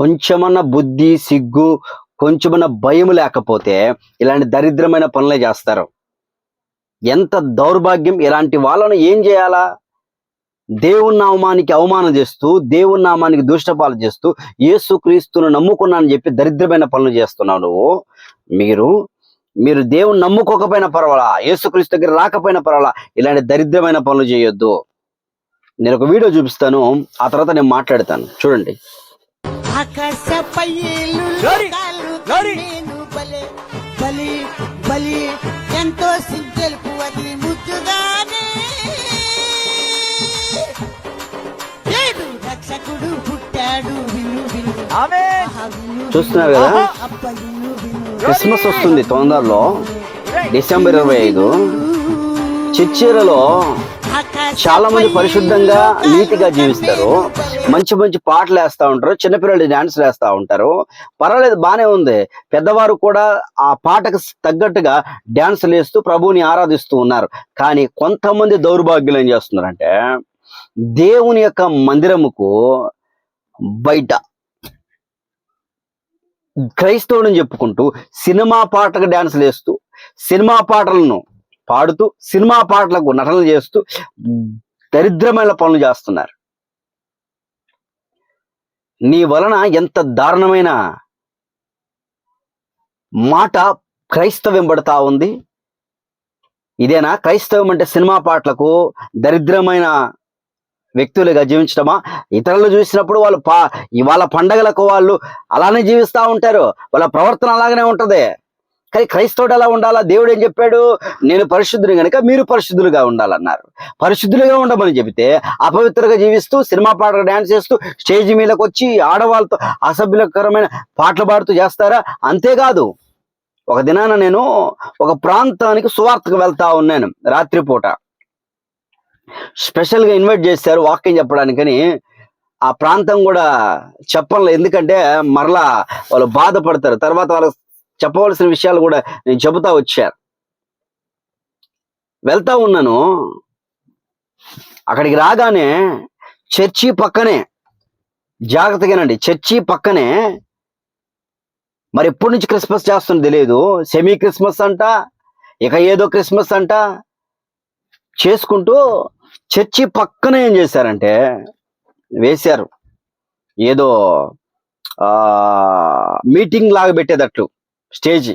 కొంచెమన్నా బుద్ధి సిగ్గు కొంచెమన్నా భయం లేకపోతే ఇలాంటి దరిద్రమైన పనులే చేస్తారు. ఎంత దౌర్భాగ్యం ఇలాంటి వాళ్ళను ఏం చేయాలా? దేవుని నామానికి అవమానం చేస్తూ దేవుని నామానికి దుష్టపాలు చేస్తూ యేసుక్రీస్తును నమ్ముకున్నానని చెప్పి దరిద్రమైన పనులు చేస్తున్నావు నువ్వు. మీరు మీరు దేవుని నమ్ముకోకపోయినా పర్వాలా? యేసుక్రీస్తు దగ్గర రాకపోయినా పర్వాలా? ఇలాంటి దరిద్రమైన పనులు చేయొద్దు. నేను ఒక వీడియో చూపిస్తాను ఆ తర్వాత నేను మాట్లాడతాను. చూడండి. ఆకాశపై ఏళ్ళు లోరీ, లోకాలు లోరీ. నేను బలే బలి బలి. ఎంతో అది ముద్దుగానే. ఏడు రక్షకుడు పుట్టాడు విను విను. చూస్తున్నారు కదా? క్రిస్మస్ వస్తుంది తొందరలో డిసెంబర్ ఇరవై ఐదు. చిచ్చీరలో చాలా మంది పరిశుద్ధంగా నీతిగా జీవిస్తారు. మంచి మంచి పాటలు వేస్తూ ఉంటారు. చిన్నపిల్లలు డాన్స్లు వేస్తూ ఉంటారు. పర్వాలేదు బానే ఉంది. పెద్దవారు కూడా ఆ పాటకు తగ్గట్టుగా డాన్సులు వేస్తూ ప్రభువుని ఆరాధిస్తూ ఉన్నారు. కానీ కొంతమంది దౌర్భాగ్యులు ఏం చేస్తున్నారంటే దేవుని యొక్క మందిరముకు బయట క్రైస్తవుని చెప్పుకుంటూ సినిమా పాటకు డాన్సులు వేస్తూ సినిమా పాటలను పాడుతూ సినిమా పాటలకు నటనలు చేస్తూ దరిద్రమైన పనులు చేస్తున్నారు. నీ వలన ఎంత దారుణమైన మాట క్రైస్తవ్యంబడతా ఉంది. ఇదేనా? క్రైస్తవం అంటే సినిమా పాటలకు దరిద్రమైన వ్యక్తులుగా జీవించడమా ఇతరులు చూసినప్పుడు వాళ్ళు పా వాళ్ళ పండగలకు వాళ్ళు అలానే జీవిస్తూ ఉంటారు. వాళ్ళ ప్రవర్తన అలాగనే ఉంటది. కానీ క్రైస్తవుడు ఎలా ఉండాలా? దేవుడు ఏం చెప్పాడు? నేను పరిశుద్ధుని కనుక మీరు పరిశుద్ధులుగా ఉండాలన్నారు. పరిశుద్ధులుగా ఉండమని చెబితే అపవిత్రగా జీవిస్తూ సినిమా పాటలు డాన్స్ చేస్తూ స్టేజ్ మీదకి వచ్చి ఆడవాళ్ళతో అసభ్యకరమైన పాటలు పాడుతూ చేస్తారా? అంతేకాదు ఒక దినాన నేను ఒక ప్రాంతానికి సువార్తకు వెళ్తా ఉన్నాను రాత్రిపూట. స్పెషల్గా ఇన్వైట్ చేశారు వాకింగ్ చెప్పడానికని. ఆ ప్రాంతం కూడా చెప్పాలి. ఎందుకంటే మరలా వాళ్ళు బాధపడతారు. తర్వాత వాళ్ళకి చెప్పవలసిన విషయాలు కూడా నేను చెబుతా వచ్చారు వెళ్తా ఉన్నాను. అక్కడికి రాగానే చర్చి పక్కనే జాగ్రత్తగానండి చర్చి పక్కనే మరి ఎప్పటి నుంచి క్రిస్మస్ చేస్తుందో తెలియదు. సెమీ క్రిస్మస్ అంట ఇక ఏదో క్రిస్మస్ అంట చేసుకుంటూ చర్చి పక్కన ఏం చేశారంటే వేశారు. ఏదో ఆ మీటింగ్ లాగా పెట్టేటట్లు. స్టేజ్.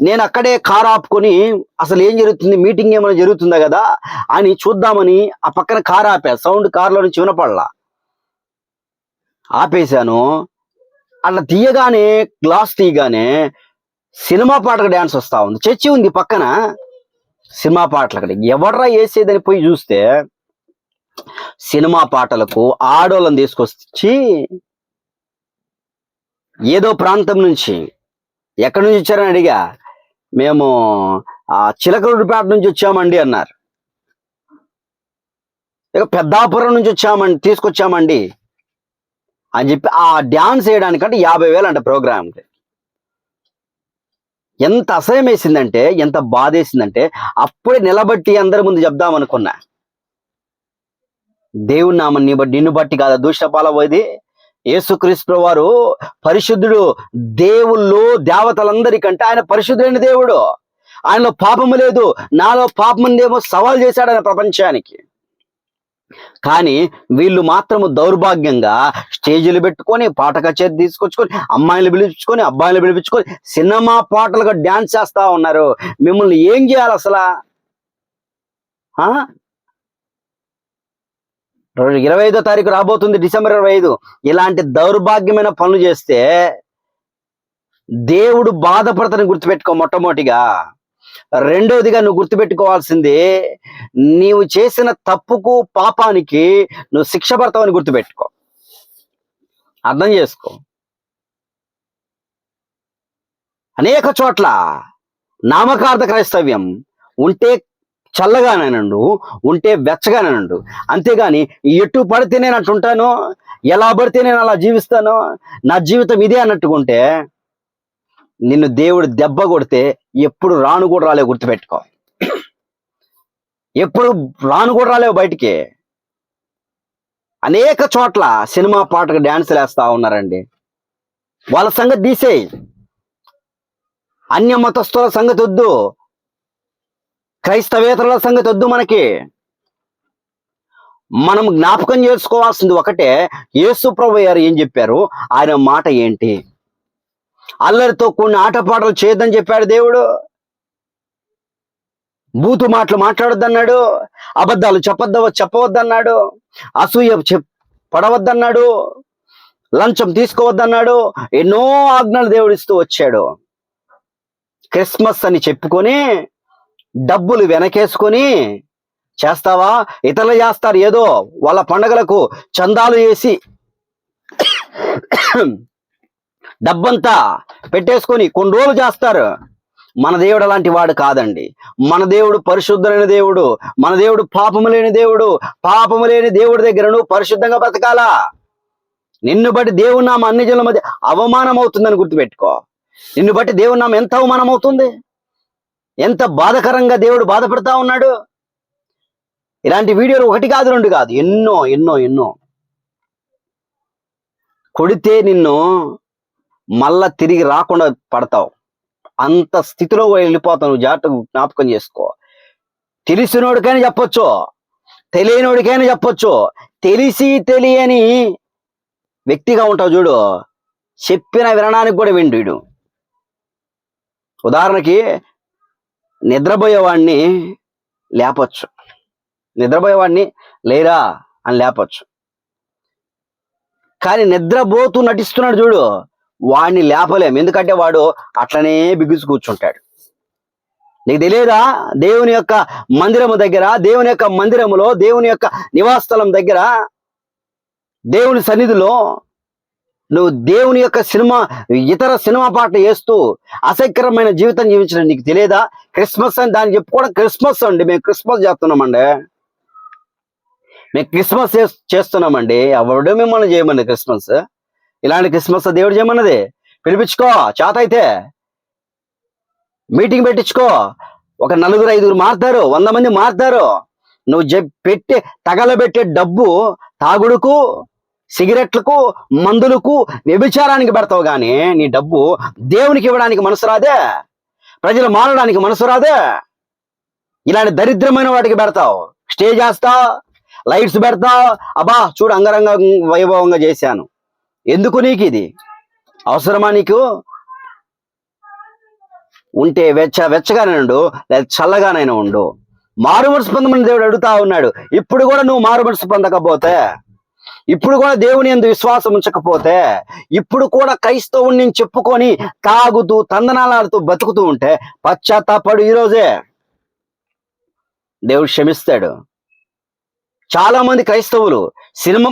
నేను అక్కడే కార్ ఆపుకొని అసలు ఏం జరుగుతుంది? మీటింగ్ ఏమైనా జరుగుతుందా కదా? అని చూద్దామని ఆ పక్కన కార్ ఆపా. సౌండ్ కార్లో నుంచి వినపడలా. ఆపేశాను. అట్లా తీయగానే గ్లాస్ తీయగానే సినిమా పాటకు డ్యాన్స్ వస్తా ఉంది. చర్చి ఉంది పక్కన. సినిమా పాటలు అక్కడ ఎవర్రా వేసేదని పోయి చూస్తే సినిమా పాటలకు ఆడోళ్ళని తీసుకొచ్చి ఏదో ప్రాంతం నుంచి ఎక్కడి నుంచి వచ్చారని అడిగా. మేము ఆ చిలకరుడిపేట నుంచి వచ్చామండి అన్నారు. ఇక పెద్దాపురం నుంచి వచ్చామండి తీసుకొచ్చామండి అని చెప్పి ఆ డ్యాన్స్ వేయడానికంటే యాభై వేలు అంట ప్రోగ్రామ్కి ఎంత అసహ్యం వేసిందంటే ఎంత బాధ వేసిందంటే అప్పుడే నిలబట్టి అందరి ముందు చెప్దాం అనుకున్నా. దేవుని నామని బట్టి నిన్ను బట్టి కాదా దూషపాల పోయింది యేసుక్రీస్తు వారు పరిశుద్ధుడు దేవుళ్ళు దేవతలందరికంటే ఆయన పరిశుద్ధుడైన దేవుడు. ఆయనలో పాపము లేదు నాలో పాపముందేమో సవాల్ చేశాడు ఆయన ప్రపంచానికి. కానీ వీళ్ళు మాత్రము దౌర్భాగ్యంగా స్టేజీలు పెట్టుకొని పాట కచేరి తీసుకొచ్చుకొని అమ్మాయిలు పిలిపించుకొని అబ్బాయిలు పిలిపించుకొని సినిమా పాటలుగా డ్యాన్స్ చేస్తా ఉన్నారు. మిమ్మల్ని ఏం చేయాలి అసలా? ఇరవై ఐదో తారీఖు రాబోతుంది డిసెంబర్ ఇరవై ఐదు. ఇలాంటి దౌర్భాగ్యమైన పనులు చేస్తే దేవుడు బాధపడతని గుర్తుపెట్టుకో మొట్టమొదటిగా. రెండోదిగా నువ్వు గుర్తుపెట్టుకోవాల్సింది నీవు చేసిన తప్పుకు పాపానికి నువ్వు శిక్ష పడతావని గుర్తుపెట్టుకో. అర్థం చేసుకో. అనేక చోట్ల నామకార్థ క్రైస్తవ్యం ఉంటే చల్లగానేనండు ఉంటే వెచ్చగానేనండు. అంతేగాని ఎటు పడితే నేను అట్టుంటాను ఎలా పడితే నేను అలా జీవిస్తాను నా జీవితం ఇదే అన్నట్టుకుంటే నిన్ను దేవుడు దెబ్బ కొడితే ఎప్పుడు రాను కూడా రాలేవు గుర్తుపెట్టుకో. ఎప్పుడు రాను కూడా రాలేవు బయటికి. అనేక చోట్ల సినిమా పాటకు డ్యాన్సులు వేస్తా ఉన్నారండి. వాళ్ళ సంగతి తీసేయి. అన్య మతస్థుల సంగతి వద్దు. క్రైస్తవేతరుల సంగతి వద్దు మనకి. మనం జ్ఞాపకం చేసుకోవాల్సింది ఒకటే యేసు ప్రభు గారు ఏం చెప్పారు? ఆయన మాట ఏంటి? అల్లరితో కొన్ని ఆటపాటలు చేయొద్దని చెప్పాడు దేవుడు. బూతు మాటలు మాట్లాడొద్దన్నాడు. అబద్ధాలు చెప్పొద్ద చెప్పవద్దన్నాడు. అసూయ చెప్ పడవద్దన్నాడు. లంచం తీసుకోవద్దన్నాడు. ఎన్నో ఆజ్ఞలు దేవుడిస్తూ వచ్చాడు. క్రిస్మస్ అని చెప్పుకొని డబ్బులు వెనకేసుకొని చేస్తావా? ఇతరులు చేస్తారు ఏదో వాళ్ళ పండగలకు చందాలు వేసి డబ్బంతా పెట్టేసుకొని కొన్ని రోజులు చేస్తారు. మన దేవుడు అలాంటి వాడు కాదండి. మన దేవుడు పరిశుద్ధులైన దేవుడు మన దేవుడు పాపము లేని దేవుడు పాపము లేని దేవుడి దగ్గర నువ్వు పరిశుద్ధంగా బ్రతకాలా నిన్ను బట్టి దేవుడు నామ అన్ని జనుల మధ్య అవమానం అవుతుందని గుర్తుపెట్టుకో. నిన్ను బట్టి దేవుడు నామ ఎంత అవమానం అవుతుంది ఎంత బాధకరంగా దేవుడు బాధపడతా ఉన్నాడు? ఇలాంటి వీడియోలు ఒకటి కాదు రెండు కాదు. ఎన్నో ఎన్నో ఎన్నో. కొడితే నిన్ను మళ్ళా తిరిగి రాకుండా పడతావు. అంత స్థితిలో వెళ్ళిపోతావు నువ్వు జాగ్రత్తగా జ్ఞాపకం చేసుకో. తెలిసినోడికైనా చెప్పొచ్చు. తెలియనోడికైనా చెప్పొచ్చు. తెలిసి తెలియని వ్యక్తిగా ఉంటావు చూడు. చెప్పిన వినడానికి కూడా విండు వీడు. ఉదాహరణకి నిద్రపోయేవాడిని లేపచ్చు. నిద్రపోయేవాడిని లేరా అని లేపచ్చు. కానీ నిద్రపోతూ నటిస్తున్నాడు చూడు వాడిని లేపలేం ఎందుకంటే వాడు అట్లనే బిగుసి కూర్చుంటాడు. నీకు తెలియదా దేవుని యొక్క మందిరము దగ్గర దేవుని యొక్క మందిరములో దేవుని యొక్క నివాస స్థలం దగ్గర దేవుని సన్నిధిలో నువ్వు దేవుని యొక్క సినిమా ఇతర సినిమా పాటలు వేస్తూ అసహ్యకరమైన జీవితం జీవించడం నీకు తెలియదా? క్రిస్మస్ అని దాన్ని చెప్పుకోవడం క్రిస్మస్ అండి. మేము క్రిస్మస్ చేస్తున్నామండి. మేము క్రిస్మస్ చేస్తున్నామండి. ఎవడు మిమ్మల్ని చేయమని క్రిస్మస్? ఇలాంటి క్రిస్మస్ దేవుడు చేయమన్నది? పిలిపించుకో చేత అయితే. మీటింగ్ పెట్టించుకో. ఒక నలుగురు ఐదుగురు మారుతారు వంద మంది మారుతారు. నువ్వు పెట్టి పెట్టే తగలబెట్టే డబ్బు తాగుడుకు సిగరెట్లకు మందులకు వ్యభిచారానికి పెడతావు గాని నీ డబ్బు దేవునికి ఇవ్వడానికి మనసు రాదే? ప్రజలు మారడానికి మనసు రాదే? ఇలాంటి దరిద్రమైన వాటికి పెడతావు. స్టే చేస్తావు లైట్స్ పెడతావు అబ్బా చూడు అంగరంగ వైభవంగా చేశాను. ఎందుకు నీకు ఇది? అవసరమా నీకు? ఉంటే వెచ్చ వెచ్చగానే ఉండు లేదా చల్లగానైనా ఉండు. మారు మనసు పొందమని దేవుడు అడుగుతా ఉన్నాడు. ఇప్పుడు కూడా నువ్వు మారు మనసు పొందకపోతే ఇప్పుడు కూడా దేవుని ఎందు విశ్వాసం ఉంచకపోతే ఇప్పుడు కూడా క్రైస్తవుని చెప్పుకొని తాగుతూ తందనాలాడుతూ బతుకుతూ ఉంటే పశ్చాత్తాపడు ఈరోజే దేవుడు క్షమిస్తాడు. చాలా మంది క్రైస్తవులు సినిమా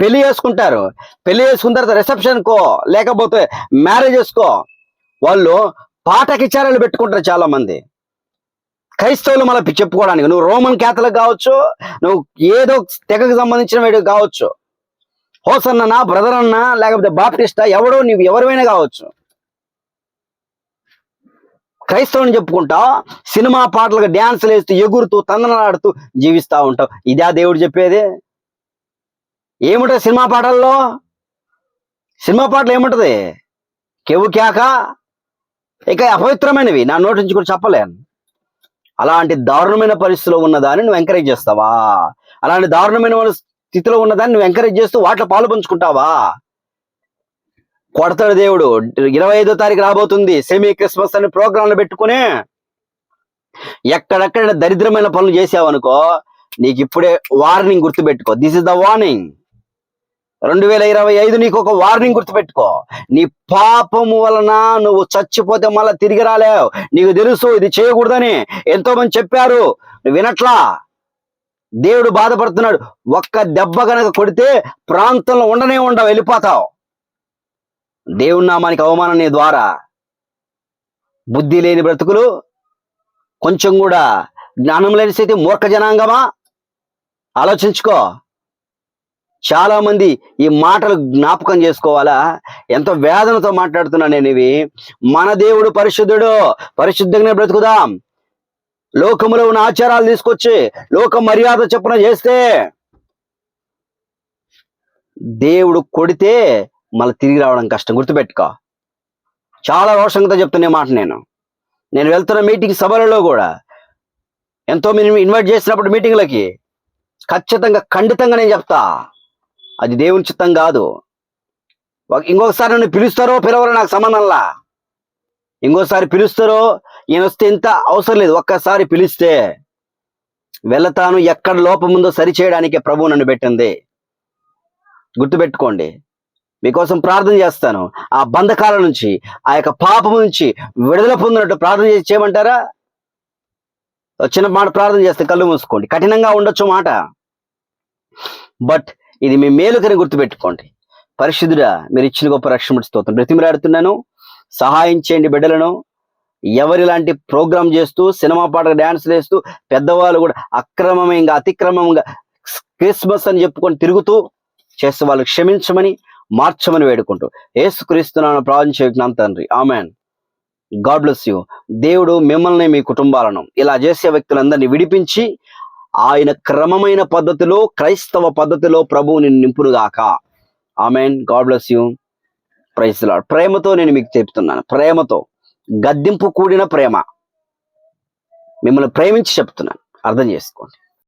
పెళ్ళి చేసుకుంటారు. పెళ్ళి చేసుకున్న తర్వాత రిసెప్షన్ కో లేకపోతే మ్యారేజెస్ కో వాళ్ళు పాటకిచారాలు పెట్టుకుంటారు చాలా మంది క్రైస్తవులు మళ్ళీ చెప్పుకోవడానికి. నువ్వు రోమన్ క్యాథలిక్ కావచ్చు నువ్వు ఏదో తెగకు సంబంధించిన వాడు కావచ్చు. హోసన్ననా బ్రదర్ అన్నా లేకపోతే బాప్టిస్టా ఎవడో నీవు ఎవరివైనా కావచ్చు. క్రైస్తవుని చెప్పుకుంటా సినిమా పాటలకు డ్యాన్సులు వేస్తూ ఎగురుతూ తందనలాడుతూ జీవిస్తా ఉంటావు. ఇదే దేవుడు చెప్పేది. ఏముంటది సినిమా పాటల్లో? సినిమా పాటలు ఏముంటది? కెవు క్యాక? ఇక అపవిత్రమైనవి. నా నోటి నుంచి కూడా చెప్పలేను. అలాంటి దారుణమైన పరిస్థితిలో ఉన్నదాన్ని నువ్వు ఎంకరేజ్ చేస్తావా? అలాంటి దారుణమైన స్థితిలో ఉన్నదాన్ని నువ్వు ఎంకరేజ్ చేస్తూ వాటిలో పాలు పంచుకుంటావా? కొడతాడు దేవుడు. ఇరవై ఐదో తారీఖు రాబోతుంది. సెమీ క్రిస్మస్ అని ప్రోగ్రాంలు పెట్టుకుని ఎక్కడెక్కడ దరిద్రమైన పనులు చేసావనుకో నీకు ఇప్పుడే వార్నింగ్ గుర్తుపెట్టుకో. దిస్ ఇస్ ద వార్నింగ్ రెండు వేల ఇరవై ఐదు నీకు ఒక వార్నింగ్ గుర్తుపెట్టుకో. నీ పాపము వలన నువ్వు చచ్చిపోతే మళ్ళా తిరిగి రాలేవు. నీకు తెలుసు ఇది చేయకూడదని ఎంతో మంది చెప్పారు. నువ్వు వినట్లా? దేవుడు బాధపడుతున్నాడు. ఒక్క దెబ్బ కనుక కొడితే ప్రాంతంలో ఉండనే ఉండవు వెళ్ళిపోతావు. దేవుడి నామానికి అవమానం నీ ద్వారా. బుద్ధి లేని బ్రతుకులు కొంచెం కూడా జ్ఞానం లేని స్థితి మూర్ఖ జనాంగమా? ఆలోచించుకో. చాలా మంది ఈ మాటలు జ్ఞాపకం చేసుకోవాలా? ఎంతో వేదనతో మాట్లాడుతున్నా నేను ఇవి. మన దేవుడు పరిశుద్ధుడు. పరిశుద్ధంగానే బ్రతుకుదాం. లోకములో ఉన్న ఆచారాలు తీసుకొచ్చి లోక మర్యాద చెప్పున చేస్తే దేవుడు కొడితే మళ్ళీ తిరిగి రావడం కష్టం. గుర్తుపెట్టుకో. చాలా రోషంగా చెప్తున్న మాట నేను. నేను వెళ్తున్న మీటింగ్ సభలలో కూడా ఎంతో మంది ఇన్వైట్ చేసినప్పుడు మీటింగ్లకి ఖచ్చితంగా ఖండితంగా నేను చెప్తా. అది దేవుని చిత్తం కాదు. ఇంకొకసారి నన్ను పిలుస్తారో పిలవరో నాకు సంబంధంలా ఇంకోసారి పిలుస్తారో ఈయన వస్తే ఇంత అవసరం లేదు. ఒక్కసారి పిలిస్తే వెళతాను ఎక్కడ లోపం ఉందో సరిచేయడానికి ప్రభు నన్ను పెట్టింది. గుర్తుపెట్టుకోండి. మీకోసం ప్రార్థన చేస్తాను. ఆ బంధకాల నుంచి ఆ యొక్క పాపం నుంచి విడుదల పొందినట్టు ప్రార్థన చేసి చేయమంటారా? చిన్న మాట ప్రార్థన చేస్తే కళ్ళు మూసుకోండి. కఠినంగా ఉండొచ్చు మాట. బట్ ఇది మీ మేలుకని గుర్తుపెట్టుకోండి. పరిశుద్ధుడా మీరు ఇచ్చిన గొప్ప రక్షణ స్తోత్రం. బ్రతిమలాడుతున్నాను సహాయం చేయండి బిడ్డలను. ఎవరిలాంటి ప్రోగ్రామ్ చేస్తూ సినిమా పాటలు డ్యాన్స్ వేస్తూ పెద్దవాళ్ళు కూడా అక్రమంగా అతిక్రమంగా క్రిస్మస్ అని చెప్పుకొని తిరుగుతూ చేస్తే వాళ్ళు క్షమించమని మార్చమని వేడుకుంటూ. ఏసుక్రీస్తున్నాను ప్రార్థన చేస్తున్నాను తండ్రి. ఆమెన్. God bless you. దేవుడు మిమ్మల్ని మీ కుటుంబాలను ఇలా చేసే వ్యక్తులందరినీ విడిపించి ఆయన క్రమమైన పద్ధతిలో క్రైస్తవ పద్ధతిలో ప్రభువుని నింపునుగాక. Amen God bless you praise Lord ప్రేమతో నేను మీకు చెప్తున్నాను. ప్రేమతో. గద్దింపు కూడిన ప్రేమ. మిమ్మల్ని ప్రేమించి చెప్తున్నాను. అర్థం చేసుకోండి.